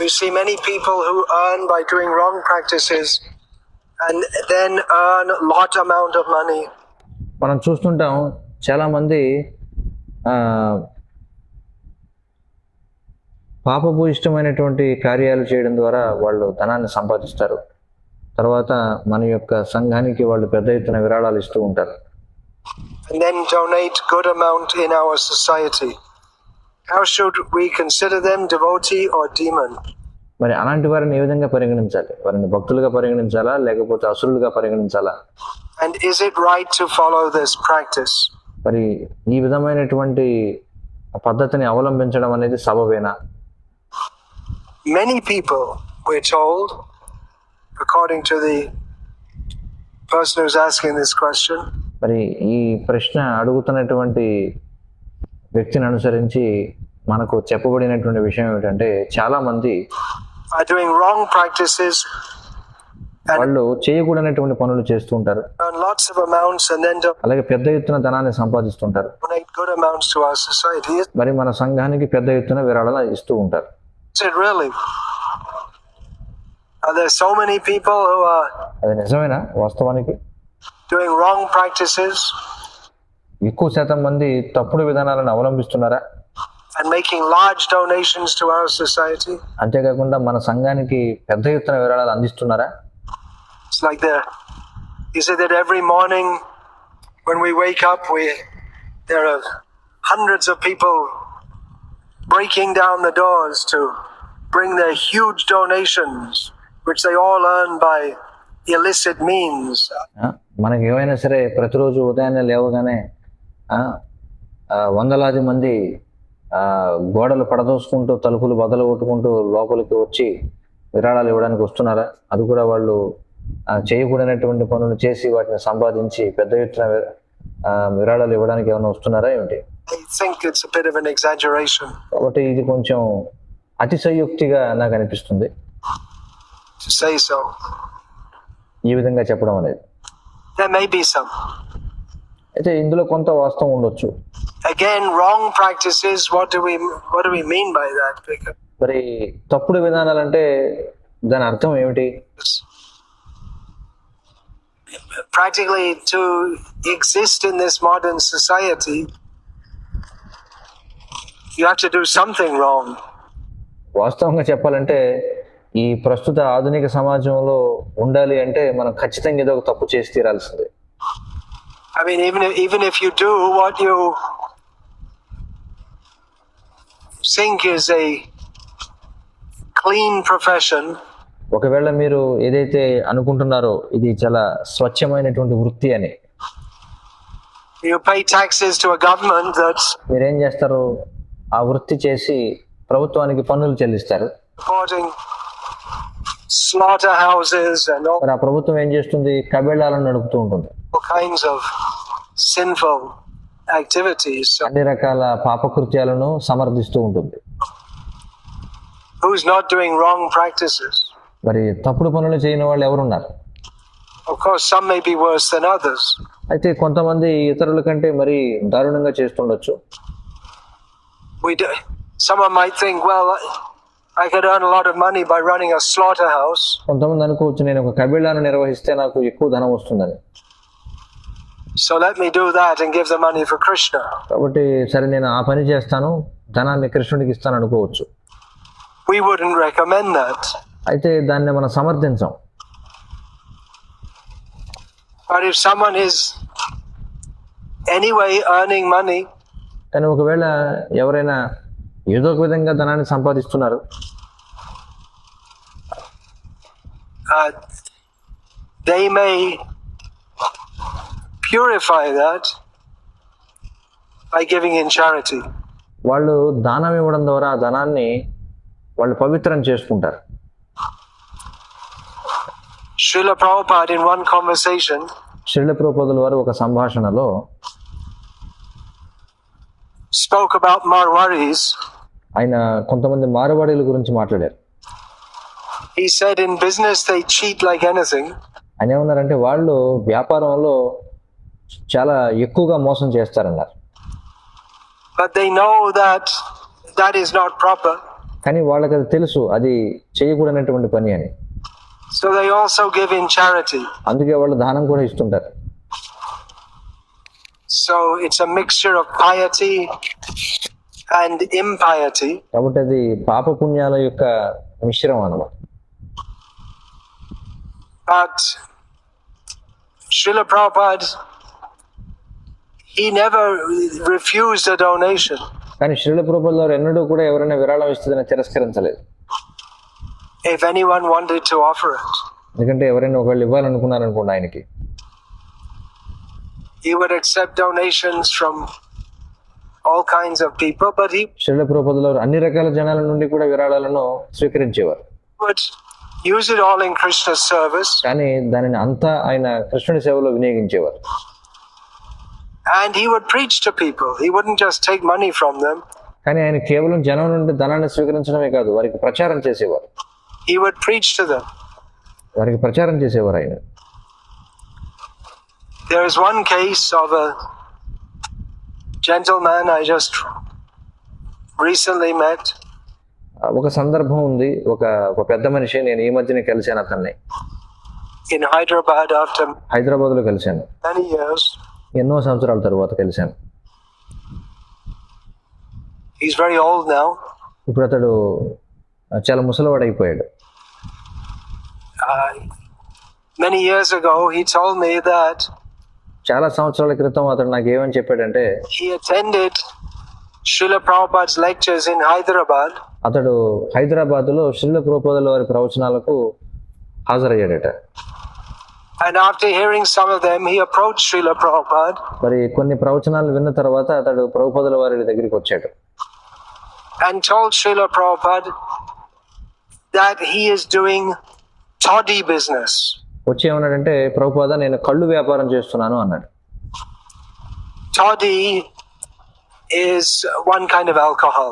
We see many people who earn by doing wrong practices and then earn large amount of money. మనం చూస్తుంటాం చాలామంది ఆ, పాపభూయిష్టమైనటువంటి కార్యాలు చేయడం ద్వారా వాళ్ళు ధనాన్ని సంపాదిస్తారు తర్వాత మన యొక్క సంఘానికి వాళ్ళు పెద్ద ఎత్తున విరాళాలు ఇస్తూ ఉంటారు. మరి అలాంటి వారిని ఏ విధంగా పరిగణించాలి? వారిని భక్తులుగా పరిగణించాలా? లేకపోతే అసురులుగా పరిగణించాలా? And is it right follow this practice మరి ఈ విధమైనటువంటి పద్ధతిని అవలంబించడం అనేది సబబేనా? Many people we told according to the person who's asking this question. మరి ఈ ప్రశ్న అడుగుతున్నటువంటి వ్యక్తిని అనుసరించి మనకు చెప్పబడినటువంటి విషయం ఏమిటంటే చాలా మంది వాళ్ళు చేయకూడనటువంటి పనులు చేస్తూ ఉంటారు. అలాగే పెద్ద ఎత్తున ధనాన్ని సంపాదిస్తుంటారు. మరి మన సంఘానికి పెద్ద ఎత్తున విరాళన ఇస్తూ ఉంటారు. it really? Are there so many people who are అది నిజమేనా వాస్తవానికి doing wrong practices ఎక్కువ శాతం మంది తప్పుడు విధానాలను అవలంబిస్తున్నారా and making large donations to our society? అంతేకాకుండా మన సంఘానికి పెద్ద ఎత్తున విరాళాలు అందిస్తున్నారా It's like the is it that every morning when we wake up we there are hundreds of people breaking down the doors to bring their huge donations Which they all earn by illicit means. మనకి ఏమైనా సరే ప్రతిరోజు ఉదయాన్నే లేవగానే వందలాది మంది గోడలు పడదోసుకుంటూ తలుపులు బదలు కొట్టుకుంటూ లోపలికి వచ్చి విరాళాలు ఇవ్వడానికి వస్తున్నారా? అది కూడా వాళ్ళు చేయకూడనటువంటి పనులు చేసి వాటిని సంపాదించి పెద్ద ఎత్తున విరాళాలు ఇవ్వడానికి ఏమైనా వస్తున్నారా ఏమిటి? కాబట్టి ఇది కొంచెం అతిశయోక్తిగా నాకు అనిపిస్తుంది. To say so. ఈ విధంగా చెప్పడం అనేది There may be some. అయితే ఇందులో కొంత వాస్తవం ఉండొచ్చు Again, wrong practices. What do we what do we mean by that? Because మరి తప్పుడు విధానాలంటే దాని అర్థం ఏమిటి practically to exist in this modern society, you have to do something wrong. వాస్తవంగా చెప్పాలంటే ఈ ప్రస్తుత ఆధునిక సమాజంలో ఉండాలి అంటే మనం ఖచ్చితంగా ఏదో ఒక తప్పు చేసి తీరాల్సిందే. I mean, even if, even if you do what you think is a clean profession, ఒకవేళ మీరు ఏదైతే అనుకుంటున్నారో ఇది చాలా స్వచ్ఛమైనటువంటి వృత్తి అని. you pay taxes to a government that's మీరేం చేస్తారు? ఆ వృత్తి చేసి ప్రభుత్వానికి పన్నులు చెల్లిస్తారు. Slaughterhouses and all, మరి ఆ ప్రభుత్వం ఏం చేస్తుంది కబేళాలను నడుపుతూ ఉంటుంది kinds of sinful activities. So అన్ని రకాల పాపకృత్యాలను సమర్థిస్తూ ఉంటుంది who's not doing wrong practices? మరి తప్పుడు పనులు చేయని వాళ్ళు ఎవరున్నారు Of course, some may be worse than others. అయితే కొంతమంది ఇతరుల కంటే మరి దారుణంగా చేస్తుండొచ్చు We do, someone might think, well, I- could earn a lot of money by running a slaughterhouse. కొంతమంది అనుకోవచ్చు నేను ఒక కబీళాను నిర్వహిస్తే నాకు ఎక్కువ ధనం వస్తుందని So let me do that and give the money for Krishna. కాబట్టి సరే నేను ఆ పని చేస్తాను ధనాన్ని కృష్ణుడికి ఇస్తాను అనుకోవచ్చు We wouldn't recommend that. అయితే దాన్ని మనం సమర్థించాం But if someone is anyway earning money, కానీ ఒకవేళ ఎవరైనా ఏదో ఒక విధంగా ధనాన్ని సంపాదిస్తున్నారు. They may purify that by giving in వాళ్ళు దానం ఇవ్వడం ద్వారా ధనాన్ని వాళ్ళు పవిత్రం చేసుకుంటారు. Srila Prabhupad in one conversation Srila ప్రభుపాదుల వారు ఒక సంభాషణలో spoke about Marwaris. ఆయన కొంతమంది మారవాడీల గురించి మాట్లాడారు He said, in business, they cheat like anything. ఆయన ఏమన్నారంటే వాళ్ళు వ్యాపారంలో చాలా ఎక్కువగా మోసం చేస్తారన్నారు But they know that that is not proper. కానీ వాళ్ళకి అది తెలుసు అది చేయకూడనటువంటి పని అని So they also give in charity. అందుకే వాళ్ళు దానం కూడా ఇస్తుంటారు So it's a mixture of piety and impiety. కాబట్టి అది పాప పుణ్యాల యొక్క మిశ్రమం అన్నమాట But Srila Prabhupada, he never refused a donation. కానీ శ్రీల ప్రభుత్వ వారు ఎన్నడూ కూడా ఎవరైనా విరాళం ఇస్తుందని తిరస్కరించలేదు If anyone wanted to offer it, ఎందుకంటే ఎవరైనా ఒకళ్ళు ఇవ్వాలనుకున్నారనుకోండి ఆయనకి he would accept donations from all kinds of people, but he Srila ప్రభుత్వ వారు అన్ని రకాల జనాల నుండి కూడా విరాళాలను స్వీకరించేవారు would use it all in Krishna's service. కానీ దానిని అంతా ఆయన కృష్ణుడి సేవలో వినియోగించేవారు And he would preach to people. He wouldn't just take money from them. కానీ ఆయన కేవలం జనం నుండి ధనాన్ని స్వీకరించడమే కాదు వారికి ప్రచారం చేసేవారు He would preach to them. వారికి ప్రచారం చేసేవారు ఆయన there is one case of a gentleman I just recently met. ఒక సందర్భం ఉంది. ఒక ఒక పెద్ద మనిషి నేను ఈ మధ్యనే కలిశాను అతన్ని. ఇన్ హైదరాబాద్ ఆఫ్టర్ హైదరాబాద్లో కలిశాను ఎన్నో సంవత్సరాల తర్వాత కలిశాను. హీస్ వెరీ ఓల్డ్ ఇప్పుడు అతడు చాలా ముసలివాడైపోయాడు. Many years ago he told me చాలా సంవత్సరాల క్రితం అతడు నాకు ఏమని చెప్పాడంటే he attended Srila Prabhupada's lectures in Hyderabad అతడు హైదరాబాద్లో శ్రీల ప్రోపోదల వారి ప్రవచనాలకు హాజరయ్యాడట and after hearing some of them, he approached Srila Prabhupada మరి కొన్ని ప్రవచనాలు విన్న తర్వాత అతడు ప్రభుపదుల వారి దగ్గరికి వచ్చాడు and told Srila Prabhupada that he is doing toddy business. వచ్చి ఏమన్నాడంటే ప్రభుపాద నేను కళ్ళు వ్యాపారం చేస్తున్నాను అన్నాడు Toddy is one kind of alcohol.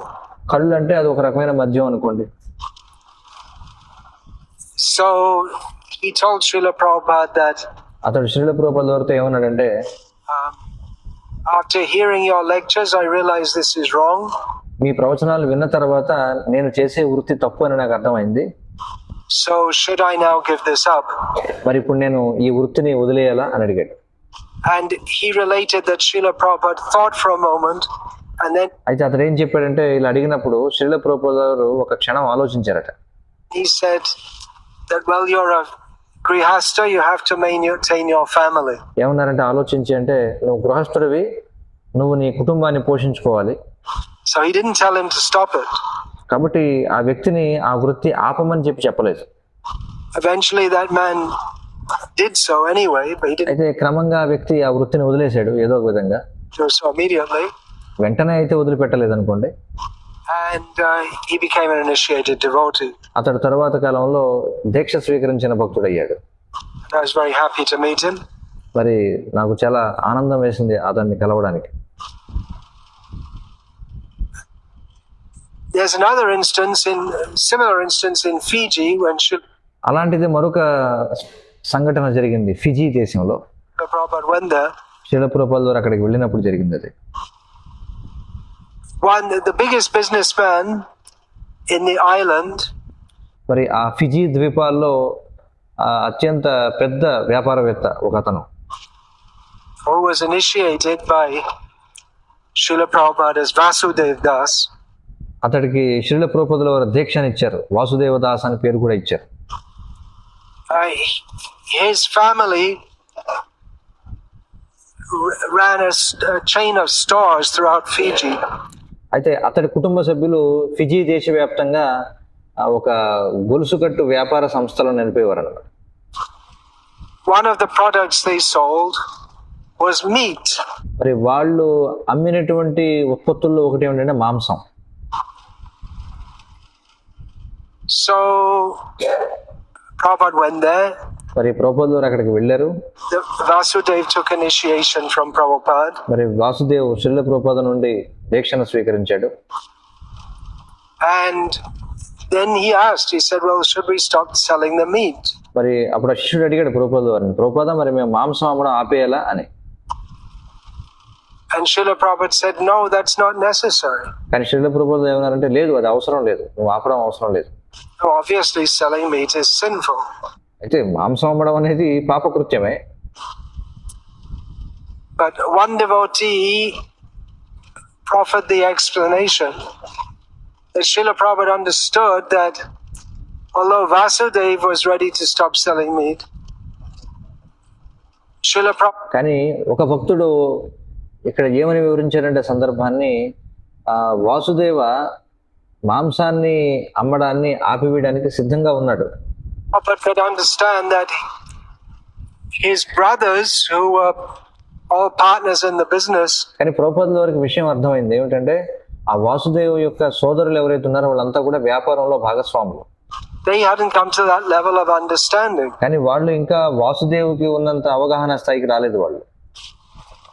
కళ్ళు అంటే అది ఒక రకమైన మద్యం అనుకోండి So he told Srila Prabhupada that అతడు శ్రీల ప్రభుపద వారితో ఏమన్నాడంటే um, after hearing your lectures, I realize this is wrong. మీ ప్రవచనాలు విన్న తర్వాత నేను చేసే వృత్తి తప్పు అని నాకు అర్థమైంది so should I now give this up మరి ఇప్పుడు నేను ఈ వృత్తిని వదిలేయాలా అని అడిగాడు. And he related that Srila proper thought for moment and then అయితే అతను ఏం చెప్పాడంటే ఇలా అడిగినప్పుడు శ్రీల ప్రాపర్ గారు ఒక క్షణం ఆలోచించారట. He said that well you are గృహస్థ you have to maintain your family ఏమన్నారంటే ఆలోచించి అంటే నువ్వు గృహస్థుడివి నువ్వు నీ కుటుంబాన్ని పోషించుకోవాలి. So he didn't tell him to stop it కాబట్టి ఆ వ్యక్తిని ఆ వృత్తి ఆపమని చెప్పి చెప్పలేదు Eventually, that man did so anyway, but he didn't అయితే క్రమంగా ఆ వ్యక్తి ఆ వృత్తిని వదిలేశాడు ఏదో ఒక విధంగా do so immediately. వెంటనే అయితే వదిలిపెట్టలేదు అనుకోండి And uh, he became an initiated devotee. అతడు తరువాత కాలంలో దీక్ష స్వీకరించిన భక్తుడయ్యాడు And I was very happy to meet him. మరి నాకు చాలా ఆనందం వేసింది అతన్ని కలవడానికి There's another instance in similar instance in Fiji when Srila అలాంటిది మరొక సంఘటన జరిగింది ఫిజీ దేశంలో Prabhupada went there. శిలప్రపాల్ ద్వారా అక్కడికి వెళ్ళినప్పుడు జరిగింది అది One, the biggest businessman in the island మరి ఆ ఫిజీ ద్వీపాల్లో ఆ అత్యంత పెద్ద వ్యాపారవేత్త ఒక అతను who was initiated by Srila Prabhupada as Vasudev Das. అతడికి శ్రీల ప్రోపదుల వారు దీక్షని ఇచ్చారు వాసుదేవదాస్ అని పేరు కూడా ఇచ్చారు his family r- ran a, st- a chain of stores throughout Fiji. అయితే అతడి కుటుంబ సభ్యులు ఫిజీ దేశవ్యాప్తంగా ఒక గొలుసుకట్టు వ్యాపార సంస్థలు నిలిపేవారు అన్నమాట One of the products they sold was meat. మరి వాళ్ళు అమ్మినటువంటి ఉత్పత్తుల్లో ఒకటి ఏమిటంటే మాంసం So Prabhupada went there. మరి ప్రోపదులు వారు అక్కడికి వెళ్ళారు The Vasudev took initiation from Prabhupada. మరి వాసుదేవ్ శ్రీల ప్రోపద నుండి దీక్షను స్వీకరించాడు And then he asked, he said, Well, should we stop selling the meat? మరి అప్పుడు ఆ శిష్యుడు అడిగాడు ప్రోపద వారిని ప్రోపద మరి మేము మాంసం అమ్మడం ఆపేయాలా అని And Srila Prabhupada said, no, that's not necessary. కానీ శిల ప్రభుత్వం ఏమన్నారంటే లేదు అది అవసరం లేదు నువ్వు ఆపడం అవసరం లేదు obviously selling meat is sinful అయితే మాంసం అమ్మడం అనేది పాప కృత్యమే but one devotee the explanation శిల ప్రాఫర్ understood that Although Vasudev was ready to stop selling కానీ ఒక భక్తుడు ఇక్కడ ఏమని వివరించారంటే సందర్భాన్ని వాసుదేవ మాంసాన్ని అమ్మడాన్ని ఆపివేయడానికి సిద్ధంగా ఉన్నాడు could understand that his brothers, who were all partners in the business, కానీ ప్రభుపాదుల వారికి విషయం అర్థమైంది ఏమిటంటే ఆ వాసుదేవ యొక్క సోదరులు ఎవరైతే ఉన్నారో వాళ్ళంతా కూడా వ్యాపారంలో భాగస్వాములు they hadn't come to that level of understanding. కానీ వాళ్ళు ఇంకా వాసుదేవుకి ఉన్నంత అవగాహన స్థాయికి రాలేదు వాళ్ళు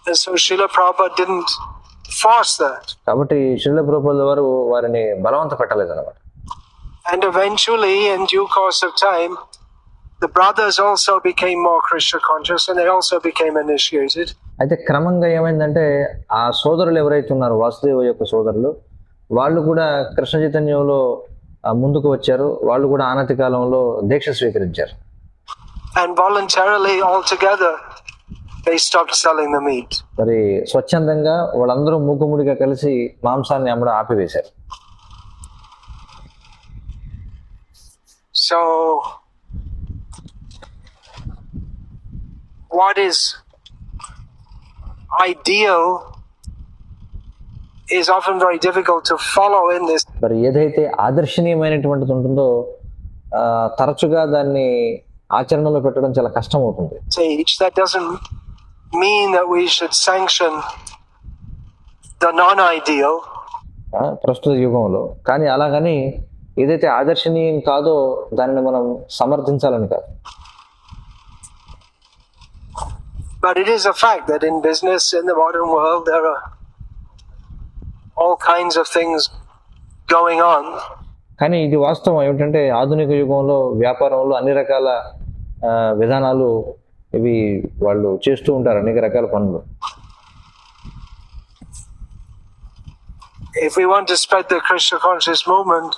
And so Srila Prabhupada didn't force that. కాబట్టి శిల ప్రభుపాదుల వారు వారిని బలవంత పెట్టలేదు అనమాట And eventually, in due course of time, the brothers also became more Krishna conscious and they also became initiated. అయితే క్రమంగా ఏమైందంటే ఆ సోదరులు ఎవరైతే ఉన్నారో వాసుదేవ యొక్క సోదరులు వాళ్ళు కూడా కృష్ణ చైతన్యంలో ముందుకు వచ్చారు వాళ్ళు కూడా ఆనతి కాలంలో దీక్ష స్వీకరించారు And voluntarily, altogether, they stopped selling the meat. మరి స్వచ్ఛందంగా వాళ్ళందరూ మూకుముడిగా కలిసి మాంసాన్ని అమ్మడం ఆపివేశారు So, what is ideal is often very difficult to follow in this మరి ఏదైతే ఆదర్శనీయమైనటువంటిది ఉంటుందో తరచుగా దాన్ని ఆచరణలో పెట్టడం చాలా కష్టం అవుతుంది stage. That doesn't mean that we should sanction the non ideal. ఆ, ప్రస్తుత యుగంలో కానీ అలాగని ఏదైతే ఆదర్శనీయం కాదో దానిని మనం సమర్థించాలని కాదు But it is a fact that in business, in the modern world, there are all kinds of things going on. కానీ ఇది వాస్తవం ఏమిటంటే ఆధునిక యుగంలో వ్యాపారంలో అన్ని రకాల విధానాలు ఇవి వాళ్ళు చేస్తూ ఉంటారు అనేక రకాల పనులు If we want to spread the Krishna conscious movement,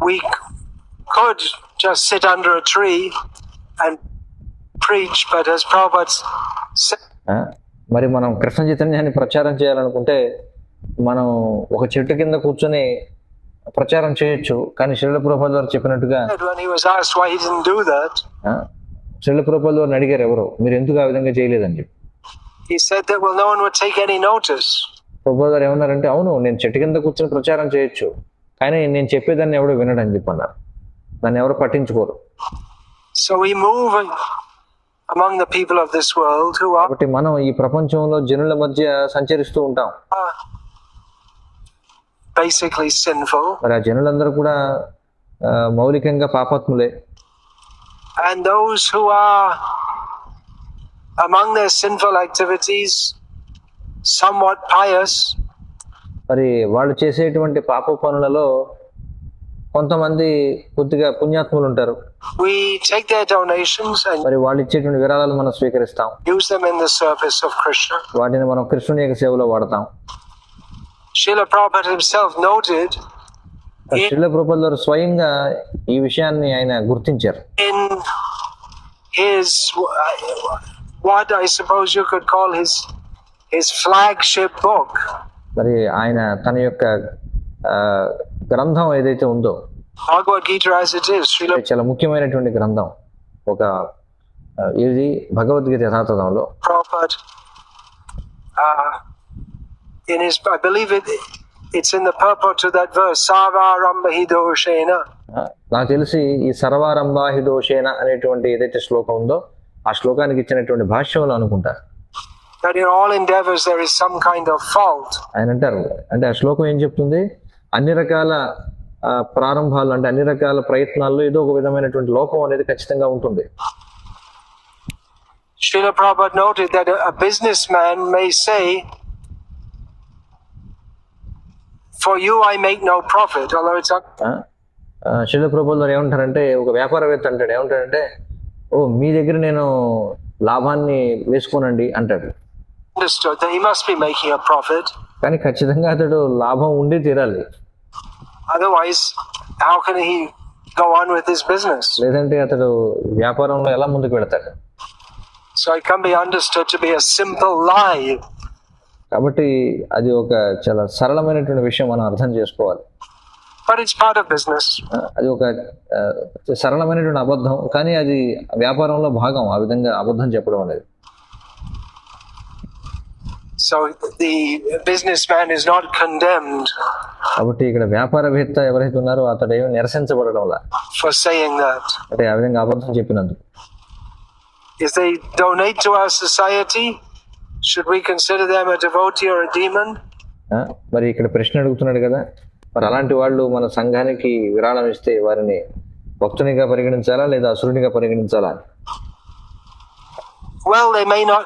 we could just sit under a tree and preach, but as Prabhupada said, మరి మనం కృష్ణ చైతన్యాన్ని ప్రచారం చేయాలనుకుంటే మనం ఒక చెట్టు కింద కూర్చొని ప్రచారం చేయొచ్చు కానీ శ్రీల ప్రభుపాద వారు చెప్పినట్టుగా శ్రీల ప్రభుపాద వారిని అడిగారు ఎవరు. మీరు ఎందుకు ఆ విధంగా చేయలేదని చెప్పి. He said that, well, no one would take any notice. Prabhupada గారు ఏమన్నారంటే అవును నేను చెట్టు కింద కూర్చొని ప్రచారం చేయొచ్చు. కానీ నేను చెప్పేదాన్ని ఎవడో వినడు అని చెప్పి అన్నారు. దాన్ని ఎవరు పట్టించుకోరు. So we move among the people of this world who are కాబట్టి మనం ఈ ప్రపంచంలో జనుల మధ్య సంచరిస్తూ ఉంటాం. basically sinful, మరి ఆ జనులందరూ కూడా మౌలికంగా పాపాత్ములే. and those who are among their sinful activities somewhat pious, మరి వాళ్ళు చేసేటువంటి పాప పనులలో కొంతమంది కొద్దిగా పుణ్యాత్ములు ఉంటారు we take their donations and మరి వాళ్ళు ఇచ్చేటువంటి విరాళాలు మనం స్వీకరిస్తాం use them in the service of Krishna. వాటిని మనం కృష్ణుని యొక్క సేవలో వాడతాం Srila Prabhupada himself noted శిల స్వయంగా ఈ విషయాన్ని ఆయన గుర్తించారు. What I suppose you call his his flagship మరి ఆయన తన యొక్క గ్రంథం ఏదైతే ఉందో భగవద్గీత యాజ్ ఇట్ ఇస్ శిల చాలా ముఖ్యమైనటువంటి గ్రంథం. ఒక ఇది భగవద్గీత యథాతథంలో. Proper in it's in the purport to that verse, Savarambhi doshena. ఆ, నాకు తెలిసి ఈ సర్వారంభాహి దోషేన అనేటువంటి ఏదైతే శ్లోకం ఉందో ఆ శ్లోకానికి ఇచ్చినటువంటి భాష్యంలో అనుకుంటా That in all endeavors there is some kind of fault. ఆయన అంటారు అంటే ఆ శ్లోకం ఏం చెప్తుంది అన్ని రకాల ప్రారంభాలు అంటే అన్ని రకాల ప్రయత్నాల్లో ఏదో ఒక విధమైనటువంటి లోపం అనేది ఖచ్చితంగా ఉంటుంది Srila Prabhupada noted that a businessman may say, for you I make no profit అలా శిల ప్రభుత్వం గారు ఏమంటారంటే ఒక వ్యాపారవేత్త అంటాడు. ఏమంటాడంటే ఓ మీ దగ్గర నేను లాభాన్ని వేసుకోనండి అంటాడు. కానీ ఖచ్చితంగా అతడు లాభం ఉండి తీరాలి. Otherwise how can on with his business లేదంటే అతడు వ్యాపారంలో ఎలా ముందుకు వెళ్తాడు? So I can be understood to be a simple life కాబట్టి అది ఒక చాలా సరళమైనటువంటి విషయం మనం అర్థం చేసుకోవాలి But it's part of business. ఆ, అది ఒక సరళమైనటువంటి అబద్ధం కానీ అది వ్యాపారంలో భాగం ఆ విధంగా అబద్ధం చెప్పడం అనేది the businessman is not condemned కాబట్టి ఇక్కడ వ్యాపారవేత్త ఎవరైతే ఉన్నారో అతడు ఏమి నిరసించబడడంలా that. అంటే ఆ విధంగా అబద్ధం చెప్పినందుకు should we consider them a devotee or a demon? ఆ, మరి ఇక్కడ ప్రశ్న అడుగుతున్నాడు కదా మరి అలాంటి వాళ్ళు మన సంఘానికి విరాళం ఇస్తే వారిని భక్తునిగా పరిగణించాలా లేదా అసురునిగా పరిగణించాలా Well, they may not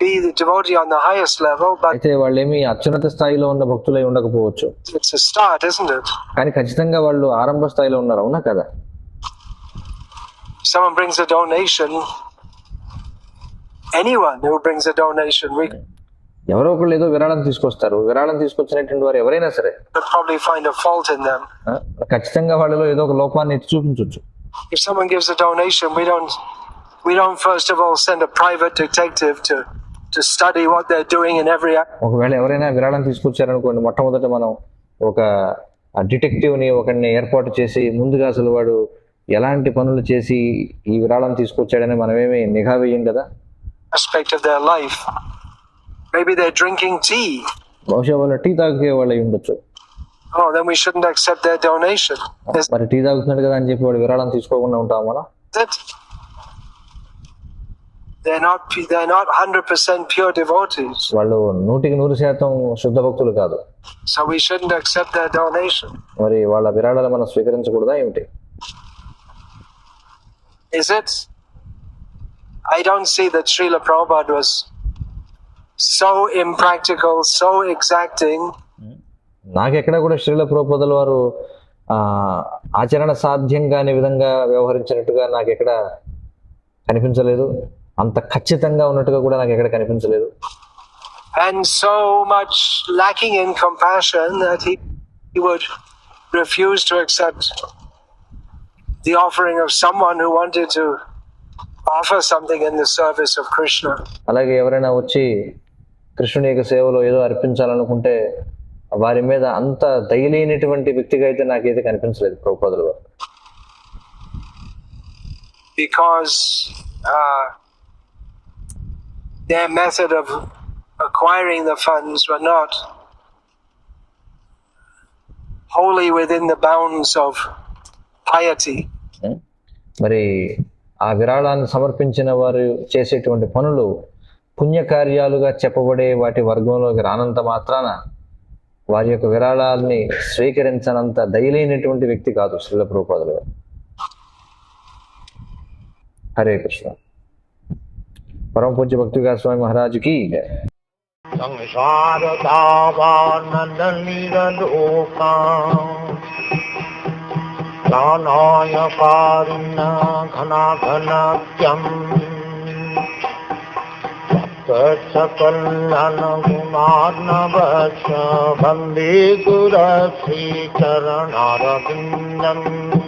be the devotee on the highest level, but అయితే వాళ్ళు ఏమి అత్యున్నత స్థాయిలో ఉన్న భక్తులై ఉండకపోవచ్చు it's a start, isn't it? కానీ ఖచ్చితంగా వాళ్ళు ఆరంభ స్థాయిలో ఉన్నారు అవునా కదా Someone brings a donation. Anyone who brings a donation we ఎవరో ఒకళ్ళు ఏదో విరాళం తీసుకొస్తారు. విరాళం తీసుకొచ్చినటువంటి వారు ఎవరైనా సరే ఖచ్చితంగా వాళ్ళలో ఏదో ఒక లోపాన్ని ఎత్తి చూపించవచ్చు if some gives a donation we don't we don't first of all send private detective to to study what they are doing in every ఒకవేళ ఎవరైనా విరాళం తీసుకొచ్చారనుకోండి మొట్టమొదట మనం ఒక డిటెక్టివ్ని ఒకడిని ఏర్పాటు చేసి ముందుగా అసలు వాడు ఎలాంటి పనులు చేసి ఈ విరాళం తీసుకొచ్చాడని మనమేమి నిఘా వేయం కదా? Aspect of their life. Maybe they're drinking tea. బహుశా వాళ్ళు టీ తాగే వాళ్ళు ఉండొచ్చు Oh, then we shouldn't accept their donation. మరి టీ తాగుతున్నాడు కదా అని చెప్పి వాడు విరాళం తీసుకోకుండా ఉంటాం మనం it? They're not. They're not hundred percent pure devotees, వాళ్ళు నూటికి నూరు శాతం శుద్ధ భక్తులు కాదు so we shouldn't accept their donation. మరి వాళ్ళ విరాళాలు మనం స్వీకరించకూడదా ఏమిటి Is it? I don't see that Srila Prabhupada was so impractical, so exacting, నాకెక్కడ కూడా శ్రీల ప్రోపదల వారు ఆచరణ సాధ్యం కాని విధంగా వ్యవహరించినట్టుగా నాకు ఎక్కడ కనిపించలేదు అంత ఖచ్చితంగా ఉన్నట్టుగా కూడా నాకు ఎక్కడ కనిపించలేదు and so much lacking in compassion that he, he would refuse to accept the offering of someone who wanted to offer something in the service of Krishna. అలాగే ఎవరైనా వచ్చి కృష్ణుని యొక్క సేవలో ఏదో అర్పించాలనుకుంటే వారి మీద అంత దయలేనటువంటి వ్యక్తిగా అయితే నాకైతే కనిపించలేదు ప్రభుపాదులు because uh, their method of acquiring the funds were not wholly within the bounds of piety. మరి ఆ విరాళాన్ని సమర్పించిన వారు చేసేటువంటి పనులు పుణ్యకార్యాలుగా చెప్పబడే వాటి వర్గంలోకి రానంత మాత్రాన వారి యొక్క విరాళాలని స్వీకరించనంత దయలేనటువంటి వ్యక్తి కాదు శ్రీల ప్రభుపాదులు గారు. హరే కృష్ణ. పరమ పూజ్య భక్తిగా స్వామి మహారాజుకి సంసార संसार दावानन्दनिरलोका प्राणाय कारुण्य घनाघनत्यम् सकलनगुणार्णवश वन्दे गुरश्रीचरणारविन्दम्